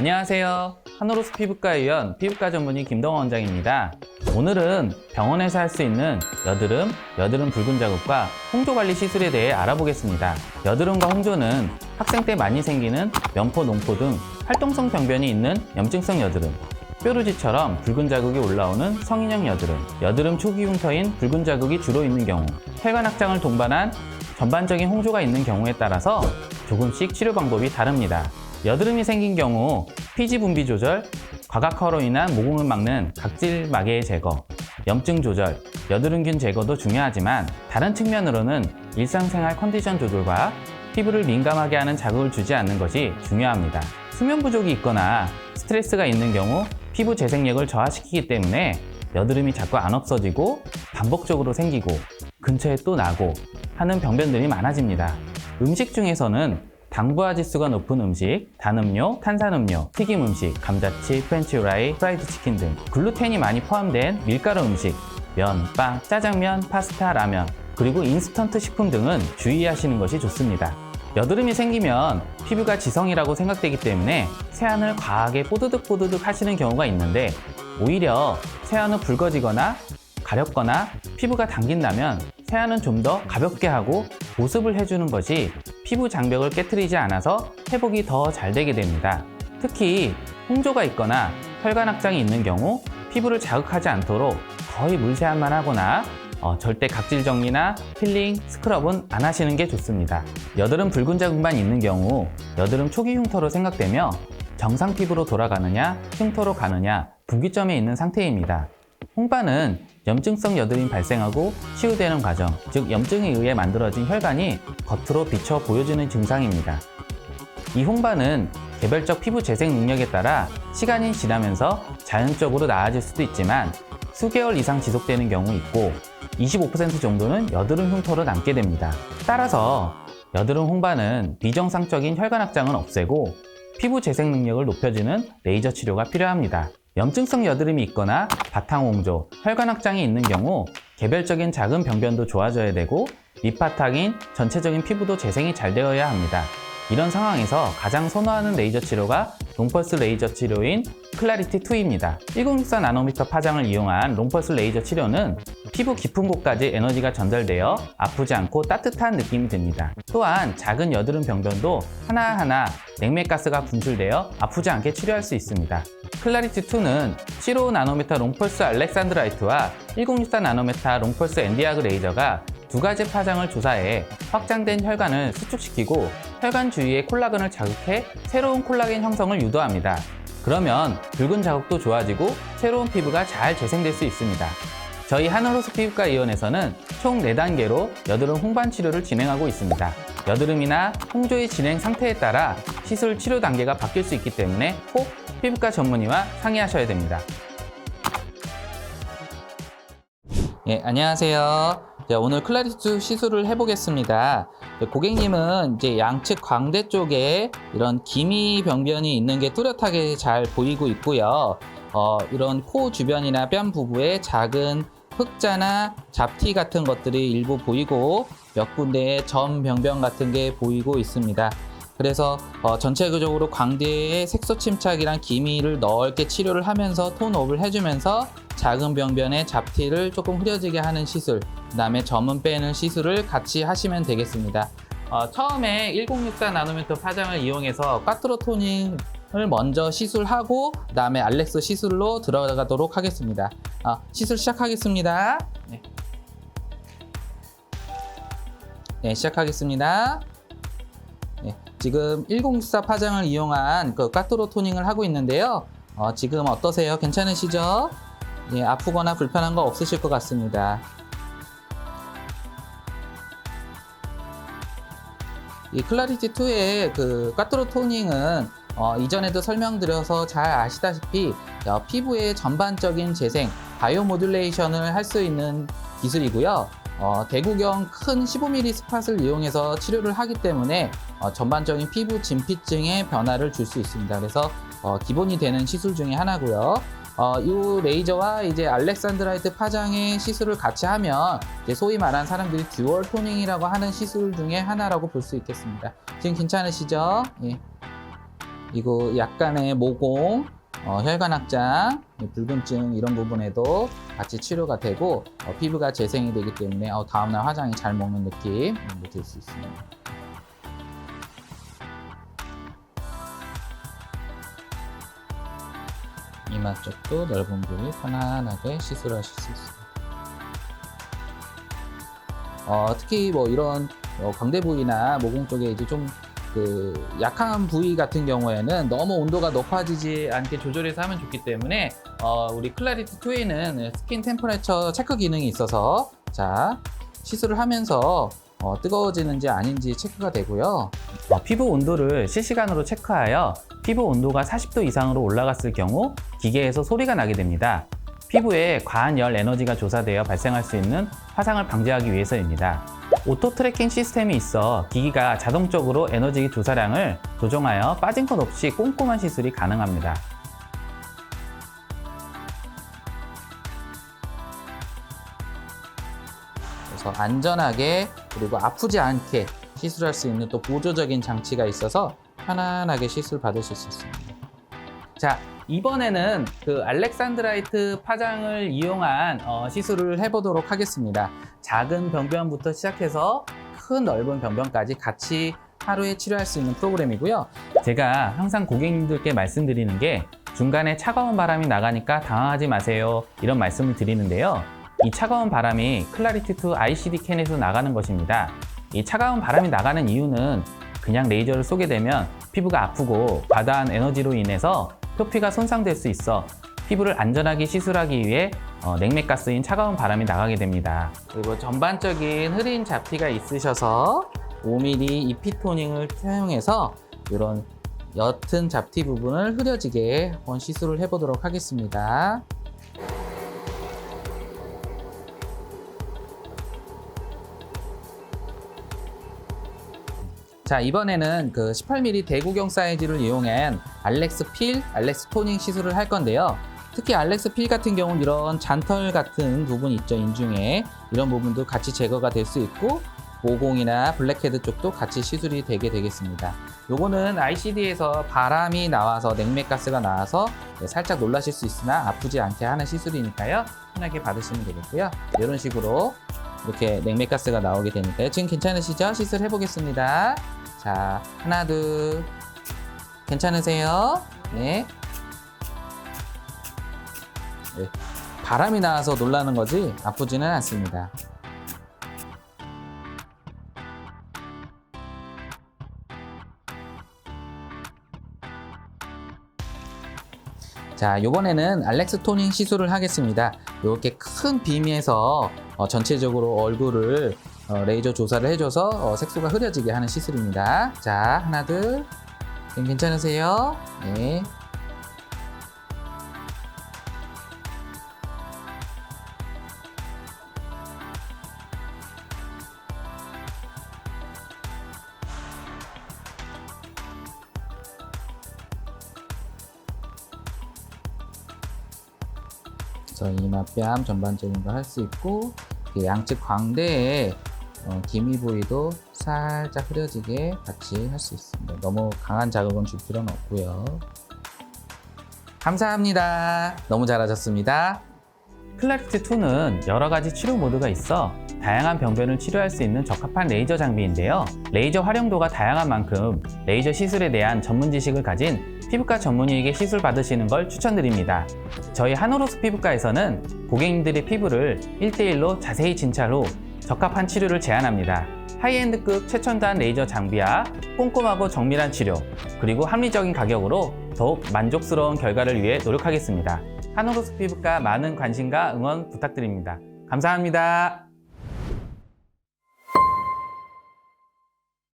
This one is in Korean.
안녕하세요. 한오로스 피부과 의원 피부과 전문의 김동원 원장입니다. 오늘은 병원에서 할 수 있는 여드름, 여드름 붉은 자국과 홍조 관리 시술에 대해 알아보겠습니다. 여드름과 홍조는 학생 때 많이 생기는 면포, 농포 등 활동성 병변이 있는 염증성 여드름, 뾰루지처럼 붉은 자국이 올라오는 성인형 여드름, 여드름 초기 흉터인 붉은 자국이 주로 있는 경우, 혈관 확장을 동반한 전반적인 홍조가 있는 경우에 따라서 조금씩 치료 방법이 다릅니다. 여드름이 생긴 경우 피지 분비 조절, 과각화로 인한 모공을 막는 각질 마개의 제거, 염증 조절, 여드름균 제거도 중요하지만 다른 측면으로는 일상생활 컨디션 조절과 피부를 민감하게 하는 자극을 주지 않는 것이 중요합니다. 수면 부족이 있거나 스트레스가 있는 경우 피부 재생력을 저하시키기 때문에 여드름이 자꾸 안 없어지고 반복적으로 생기고 근처에 또 나고 하는 병변들이 많아집니다. 음식 중에서는 당부화 지수가 높은 음식, 단음료, 탄산음료, 튀김 음식, 감자칩, 프렌치프라이, 프라이드 치킨 등 글루텐이 많이 포함된 밀가루 음식, 면, 빵, 짜장면, 파스타, 라면, 그리고 인스턴트 식품 등은 주의하시는 것이 좋습니다. 여드름이 생기면 피부가 지성이라고 생각되기 때문에 세안을 과하게 뽀드득 뽀드득 하시는 경우가 있는데 오히려 세안 후 붉어지거나 가렵거나 피부가 당긴다면 세안은 좀 더 가볍게 하고 보습을 해주는 것이 피부 장벽을 깨뜨리지 않아서 회복이 더 잘 되게 됩니다. 특히 홍조가 있거나 혈관 확장이 있는 경우 피부를 자극하지 않도록 거의 물세안만 하거나 어, 절대 각질 정리나 필링, 스크럽은 안 하시는 게 좋습니다. 여드름 붉은 자국만 있는 경우 여드름 초기 흉터로 생각되며 정상 피부로 돌아가느냐, 흉터로 가느냐 분기점에 있는 상태입니다. 홍반은 염증성 여드름이 발생하고 치유되는 과정, 즉 염증에 의해 만들어진 혈관이 겉으로 비쳐 보여지는 증상입니다. 이 홍반은 개별적 피부 재생 능력에 따라 시간이 지나면서 자연적으로 나아질 수도 있지만 수개월 이상 지속되는 경우 있고 25% 정도는 여드름 흉터로 남게 됩니다. 따라서 여드름 홍반은 비정상적인 혈관 확장은 없애고 피부 재생 능력을 높여주는 레이저 치료가 필요합니다. 염증성 여드름이 있거나 바탕홍조, 혈관 확장이 있는 경우 개별적인 작은 병변도 좋아져야 되고 밑바탕인 전체적인 피부도 재생이 잘 되어야 합니다. 이런 상황에서 가장 선호하는 레이저 치료가 롱펄스 레이저 치료인 클라리티 2입니다. 1064 나노미터 파장을 이용한 롱펄스 레이저 치료는 피부 깊은 곳까지 에너지가 전달되어 아프지 않고 따뜻한 느낌이 듭니다. 또한 작은 여드름 병변도 하나하나 냉맥가스가 분출되어 아프지 않게 치료할 수 있습니다. 클라리티 2는 15 나노미터 롱펄스 알렉산드라이트와 1064 나노미터 롱펄스 엔디아그 레이저가 두 가지 파장을 조사해 확장된 혈관을 수축시키고 혈관 주위의 콜라겐을 자극해 새로운 콜라겐 형성을 유도합니다. 그러면 붉은 자국도 좋아지고 새로운 피부가 잘 재생될 수 있습니다. 저희 하늘호스 피부과 의원에서는 총 4단계로 여드름 홍반 치료를 진행하고 있습니다. 여드름이나 홍조의 진행 상태에 따라 시술 치료 단계가 바뀔 수 있기 때문에 꼭 피부과 전문의와 상의하셔야 됩니다. 예, 안녕하세요. 자, 오늘 클라리스 시술을 해보겠습니다. 네, 고객님은 이제 양측 광대 쪽에 이런 기미 병변이 있는 게 뚜렷하게 잘 보이고 있고요. 어, 이런 코 주변이나 뺨 부부에 작은 흑자나 잡티 같은 것들이 일부 보이고 몇 군데에 점 병변 같은 게 보이고 있습니다. 그래서 어, 전체적으로 광대에 색소 침착이랑 기미를 넓게 치료를 하면서 톤업을 해주면서 작은 병변에 잡티를 조금 흐려지게 하는 시술, 그 다음에 점은 빼는 시술을 같이 하시면 되겠습니다. 어, 처음에 1064 나노미터 파장을 이용해서 까트로 토닝을 먼저 시술하고 그 다음에 알렉스 시술로 들어가도록 하겠습니다. 어, 시술 시작하겠습니다. 네. 네, 시작하겠습니다. 네, 지금 1064 파장을 이용한 그 까트로 토닝을 하고 있는데요. 어, 지금 어떠세요? 괜찮으시죠? 예, 아프거나 불편한 거 없으실 것 같습니다. 이 클라리티 2의 그 까트로 토닝은 어, 이전에도 설명드려서 잘 아시다시피 어, 피부의 전반적인 재생, 바이오 모듈레이션을 할 수 있는 기술이고요. 어, 대구경 큰 15mm 스팟을 이용해서 치료를 하기 때문에 어, 전반적인 피부 진피증에 변화를 줄 수 있습니다. 그래서 어, 기본이 되는 시술 중에 하나고요. 어, 이 레이저와 이제 알렉산드라이트 파장의 시술을 같이 하면 소위 말하는 사람들이 듀얼 토닝이라고 하는 시술 중에 하나라고 볼 수 있겠습니다. 지금 괜찮으시죠? 예. 이거 약간의 모공, 어, 혈관 확장, 붉은증 이런 부분에도 같이 치료가 되고 어, 피부가 재생이 되기 때문에 어, 다음날 화장이 잘 먹는 느낌 들수 있습니다. 이마 쪽도 넓은 부위 편안하게 시술하실 수 있습니다. 어, 특히 뭐 이런 어, 광대 부위나 모공 쪽에 이제 좀 그 약한 부위 같은 경우에는 너무 온도가 높아지지 않게 조절해서 하면 좋기 때문에 어, 우리 클라리티 2에는 스킨 템퍼레처 체크 기능이 있어서 자 시술을 하면서 어, 뜨거워지는지 아닌지 체크가 되고요. 어, 피부 온도를 실시간으로 체크하여 피부 온도가 40도 이상으로 올라갔을 경우 기계에서 소리가 나게 됩니다. 피부에 과한 열 에너지가 조사되어 발생할 수 있는 화상을 방지하기 위해서입니다. 오토 트래킹 시스템이 있어 기기가 자동적으로 에너지 조사량을 조정하여 빠진 것 없이 꼼꼼한 시술이 가능합니다. 그래서 안전하게 그리고 아프지 않게 시술할 수 있는 또 보조적인 장치가 있어서 편안하게 시술 받으실 수 있습니다. 자, 이번에는 그 알렉산드라이트 파장을 이용한 어, 시술을 해보도록 하겠습니다. 작은 병변부터 시작해서 큰 넓은 병변까지 같이 하루에 치료할 수 있는 프로그램이고요. 제가 항상 고객님들께 말씀드리는 게 중간에 차가운 바람이 나가니까 당황하지 마세요. 이런 말씀을 드리는데요. 이 차가운 바람이 클라리티2 ICD 캔에서 나가는 것입니다. 이 차가운 바람이 나가는 이유는 그냥 레이저를 쏘게 되면 피부가 아프고 과다한 에너지로 인해서 표피가 손상될 수 있어 피부를 안전하게 시술하기 위해 어, 냉맥가스인 차가운 바람이 나가게 됩니다. 그리고 전반적인 흐린 잡티가 있으셔서 5mm 이피토닝을 사용해서 이런 옅은 잡티 부분을 흐려지게 한번 시술을 해보도록 하겠습니다. 자 이번에는 그 18mm 대구경 사이즈를 이용한 알렉스 필, 알렉스 토닝 시술을 할 건데요. 특히 알렉스 필 같은 경우는 이런 잔털 같은 부분 있죠 인중에 이런 부분도 같이 제거가 될 수 있고 모공이나 블랙헤드 쪽도 같이 시술이 되게 되겠습니다. 요거는 ICD에서 바람이 나와서 냉맥가스가 나와서 네, 살짝 놀라실 수 있으나 아프지 않게 하는 시술이니까요. 편하게 받으시면 되겠고요. 이런 식으로 이렇게 냉맥가스가 나오게 되니까요. 지금 괜찮으시죠? 시술 해보겠습니다. 자, 하나, 둘. 괜찮으세요? 네. 네. 바람이 나와서 놀라는 거지 아프지는 않습니다. 자, 이번에는 알렉스 토닝 시술을 하겠습니다. 이렇게 큰 빔에서 어, 전체적으로 얼굴을 어, 레이저 조사를 해줘서 어, 색소가 흐려지게 하는 시술입니다. 자, 하나, 둘. 괜찮으세요? 네. 그래서 이마뺨 전반적인 거 할 수 있고 그 양측 광대에 어, 기미 부위도 살짝 흐려지게 같이 할 수 있습니다. 너무 강한 자극은 줄 필요는 없고요. 감사합니다. 너무 잘하셨습니다. 클라리티2는 여러 가지 치료 모드가 있어 다양한 병변을 치료할 수 있는 적합한 레이저 장비인데요. 레이저 활용도가 다양한 만큼 레이저 시술에 대한 전문 지식을 가진 피부과 전문의에게 시술 받으시는 걸 추천드립니다. 저희 한오로스 피부과에서는 고객님들의 피부를 1대1로 자세히 진찰 후 적합한 치료를 제안합니다. 하이엔드급 최첨단 레이저 장비와 꼼꼼하고 정밀한 치료, 그리고 합리적인 가격으로 더욱 만족스러운 결과를 위해 노력하겠습니다. 한오로스 피부과 많은 관심과 응원 부탁드립니다. 감사합니다.